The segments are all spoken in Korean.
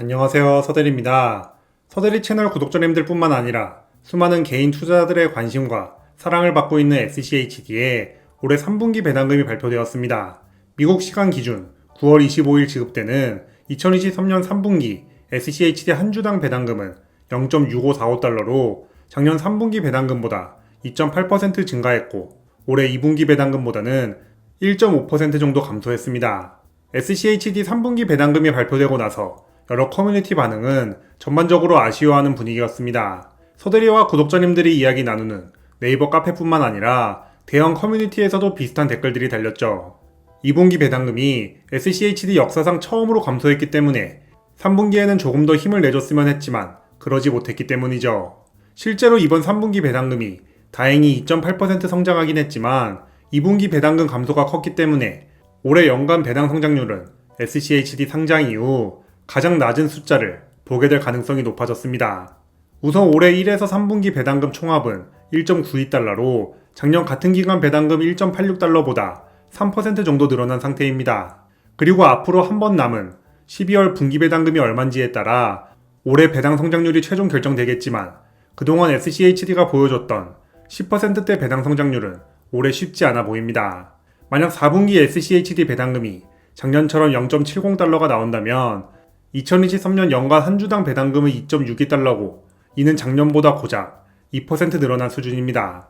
안녕하세요. 서대리입니다. 서대리 채널 구독자님들 뿐만 아니라 수많은 개인 투자자들의 관심과 사랑을 받고 있는 SCHD에 올해 3분기 배당금이 발표되었습니다. 미국 시간 기준 9월 25일 지급되는 2023년 3분기 SCHD 한 주당 배당금은 0.6545달러로 작년 3분기 배당금보다 2.8% 증가했고 올해 2분기 배당금보다는 1.5% 정도 감소했습니다. SCHD 3분기 배당금이 발표되고 나서 여러 커뮤니티 반응은 전반적으로 아쉬워하는 분위기였습니다. 서대리와 구독자님들이 이야기 나누는 네이버 카페뿐만 아니라 대형 커뮤니티에서도 비슷한 댓글들이 달렸죠. 2분기 배당금이 SCHD 역사상 처음으로 감소했기 때문에 3분기에는 조금 더 힘을 내줬으면 했지만 그러지 못했기 때문이죠. 실제로 이번 3분기 배당금이 다행히 2.8% 성장하긴 했지만 2분기 배당금 감소가 컸기 때문에 올해 연간 배당 성장률은 SCHD 상장 이후 가장 낮은 숫자를 보게 될 가능성이 높아졌습니다. 우선 올해 1에서 3분기 배당금 총합은 1.92달러로 작년 같은 기간 배당금 1.86달러보다 3% 정도 늘어난 상태입니다. 그리고 앞으로 한 번 남은 12월 분기 배당금이 얼만지에 따라 올해 배당 성장률이 최종 결정되겠지만 그동안 SCHD가 보여줬던 10%대 배당 성장률은 올해 쉽지 않아 보입니다. 만약 4분기 SCHD 배당금이 작년처럼 0.70달러가 나온다면 2023년 연간 한 주당 배당금은 2.62달러고 이는 작년보다 고작 2% 늘어난 수준입니다.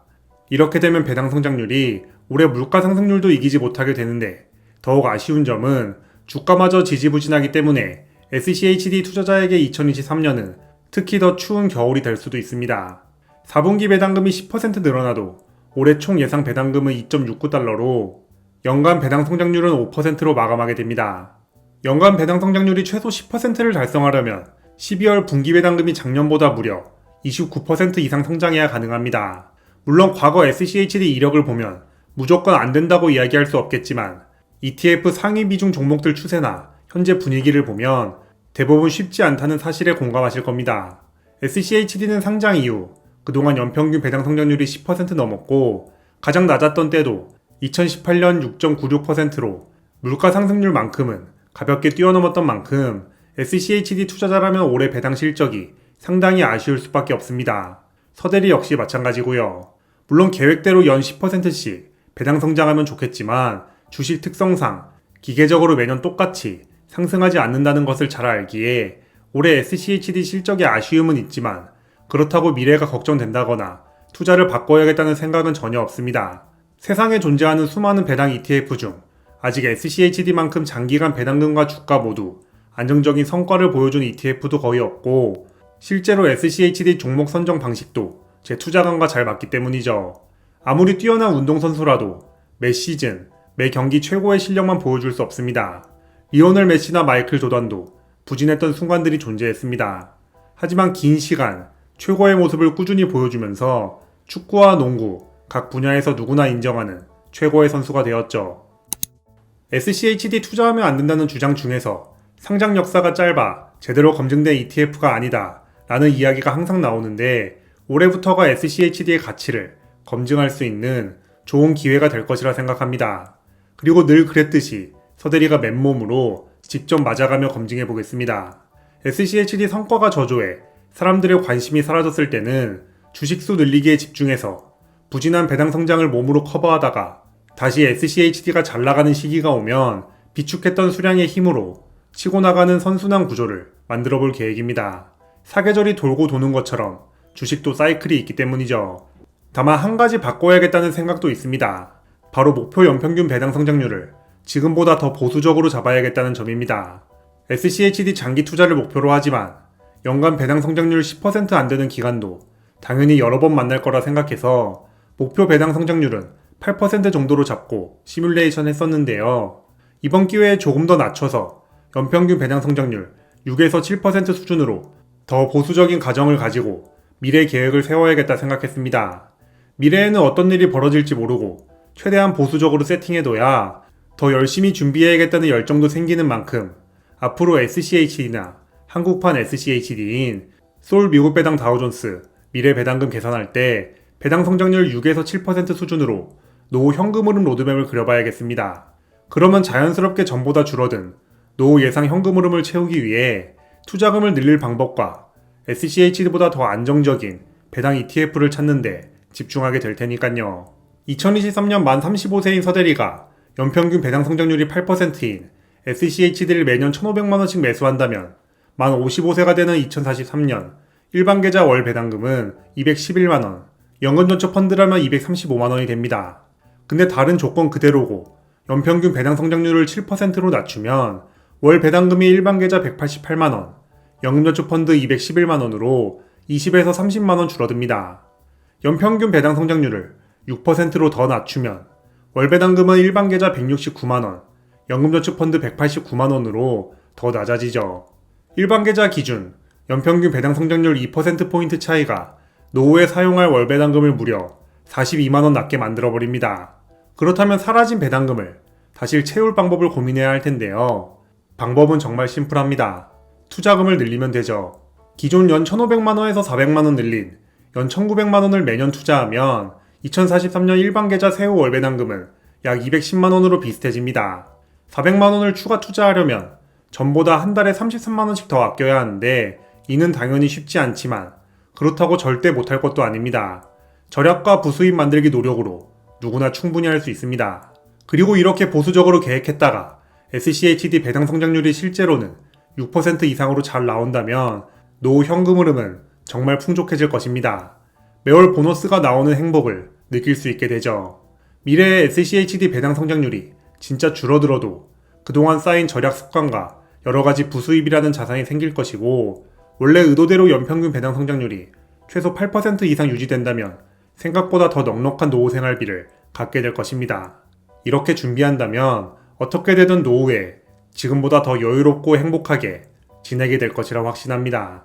이렇게 되면 배당 성장률이 올해 물가 상승률도 이기지 못하게 되는데 더욱 아쉬운 점은 주가마저 지지부진하기 때문에 SCHD 투자자에게 2023년은 특히 더 추운 겨울이 될 수도 있습니다. 4분기 배당금이 10% 늘어나도 올해 총 예상 배당금은 2.69달러로 연간 배당 성장률은 5%로 마감하게 됩니다. 연간 배당 성장률이 최소 10%를 달성하려면 12월 분기 배당금이 작년보다 무려 29% 이상 성장해야 가능합니다. 물론 과거 SCHD 이력을 보면 무조건 안 된다고 이야기할 수 없겠지만 ETF 상위 비중 종목들 추세나 현재 분위기를 보면 대부분 쉽지 않다는 사실에 공감하실 겁니다. SCHD는 상장 이후 그동안 연평균 배당 성장률이 10% 넘었고 가장 낮았던 때도 2018년 6.96%로 물가 상승률만큼은 가볍게 뛰어넘었던 만큼 SCHD 투자자라면 올해 배당 실적이 상당히 아쉬울 수밖에 없습니다. 서대리 역시 마찬가지고요. 물론 계획대로 연 10%씩 배당 성장하면 좋겠지만 주식 특성상 기계적으로 매년 똑같이 상승하지 않는다는 것을 잘 알기에 올해 SCHD 실적에 아쉬움은 있지만 그렇다고 미래가 걱정된다거나 투자를 바꿔야겠다는 생각은 전혀 없습니다. 세상에 존재하는 수많은 배당 ETF 중 아직 SCHD만큼 장기간 배당금과 주가 모두 안정적인 성과를 보여준 ETF도 거의 없고 실제로 SCHD 종목 선정 방식도 제 투자관과 잘 맞기 때문이죠. 아무리 뛰어난 운동선수라도 매 시즌, 매 경기 최고의 실력만 보여줄 수 없습니다. 리오넬 메시나 마이클 조던도 부진했던 순간들이 존재했습니다. 하지만 긴 시간 최고의 모습을 꾸준히 보여주면서 축구와 농구 각 분야에서 누구나 인정하는 최고의 선수가 되었죠. SCHD 투자하면 안 된다는 주장 중에서 상장 역사가 짧아 제대로 검증된 ETF가 아니다 라는 이야기가 항상 나오는데 올해부터가 SCHD의 가치를 검증할 수 있는 좋은 기회가 될 것이라 생각합니다. 그리고 늘 그랬듯이 서대리가 맨몸으로 직접 맞아가며 검증해 보겠습니다. SCHD 성과가 저조해 사람들의 관심이 사라졌을 때는 주식수 늘리기에 집중해서 부진한 배당 성장을 몸으로 커버하다가 다시 SCHD가 잘 나가는 시기가 오면 비축했던 수량의 힘으로 치고 나가는 선순환 구조를 만들어 볼 계획입니다. 사계절이 돌고 도는 것처럼 주식도 사이클이 있기 때문이죠. 다만 한 가지 바꿔야겠다는 생각도 있습니다. 바로 목표 연평균 배당 성장률을 지금보다 더 보수적으로 잡아야겠다는 점입니다. SCHD 장기 투자를 목표로 하지만 연간 배당 성장률 10%안 되는 기간도 당연히 여러 번 만날 거라 생각해서 목표 배당 성장률은 8% 정도로 잡고 시뮬레이션 했었는데요. 이번 기회에 조금 더 낮춰서 연평균 배당 성장률 6에서 7% 수준으로 더 보수적인 가정을 가지고 미래 계획을 세워야겠다 생각했습니다. 미래에는 어떤 일이 벌어질지 모르고 최대한 보수적으로 세팅해둬야 더 열심히 준비해야겠다는 열정도 생기는 만큼 앞으로 SCHD나 한국판 SCHD인 솔 미국 배당 다우존스 미래 배당금 계산할 때 배당 성장률 6에서 7% 수준으로 노후 현금 흐름 로드맵을 그려봐야겠습니다. 그러면 자연스럽게 전보다 줄어든 노후 예상 현금 흐름을 채우기 위해 투자금을 늘릴 방법과 SCHD보다 더 안정적인 배당 ETF를 찾는데 집중하게 될 테니까요. 2023년 만 35세인 서대리가 연평균 배당 성장률이 8%인 SCHD를 매년 1,500만원씩 매수한다면 만 55세가 되는 2043년 일반 계좌 월 배당금은 211만원, 연금저축 펀드라면 235만원이 됩니다. 근데 다른 조건 그대로고 연평균 배당 성장률을 7%로 낮추면 월 배당금이 일반 계좌 188만원, 연금저축 펀드 211만원으로 20에서 30만원 줄어듭니다. 연평균 배당 성장률을 6%로 더 낮추면 월 배당금은 일반 계좌 169만원, 연금저축 펀드 189만원으로 더 낮아지죠. 일반 계좌 기준 연평균 배당 성장률 2%포인트 차이가 노후에 사용할 월 배당금을 무려 42만원 낮게 만들어버립니다. 그렇다면 사라진 배당금을 다시 채울 방법을 고민해야 할 텐데요. 방법은 정말 심플합니다. 투자금을 늘리면 되죠. 기존 연 1,500만원에서 400만원 늘린 연 1,900만원을 매년 투자하면 2043년 일반 계좌 세후 월 배당금은 약 210만원으로 비슷해집니다. 400만원을 추가 투자하려면 전보다 한 달에 33만원씩 더 아껴야 하는데 이는 당연히 쉽지 않지만 그렇다고 절대 못할 것도 아닙니다. 절약과 부수입 만들기 노력으로 누구나 충분히 할 수 있습니다. 그리고 이렇게 보수적으로 계획했다가 SCHD 배당 성장률이 실제로는 6% 이상으로 잘 나온다면 노후 현금 흐름은 정말 풍족해질 것입니다. 매월 보너스가 나오는 행복을 느낄 수 있게 되죠. 미래의 SCHD 배당 성장률이 진짜 줄어들어도 그동안 쌓인 절약 습관과 여러 가지 부수입이라는 자산이 생길 것이고 원래 의도대로 연평균 배당 성장률이 최소 8% 이상 유지된다면 생각보다 더 넉넉한 노후 생활비를 갖게 될 것입니다. 이렇게 준비한다면 어떻게 되든 노후에 지금보다 더 여유롭고 행복하게 지내게 될 것이라 확신합니다.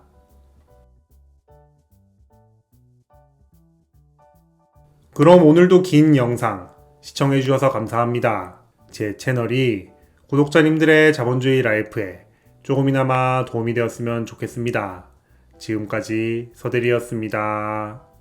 그럼 오늘도 긴 영상 시청해주셔서 감사합니다. 제 채널이 구독자님들의 자본주의 라이프에 조금이나마 도움이 되었으면 좋겠습니다. 지금까지 서대리였습니다.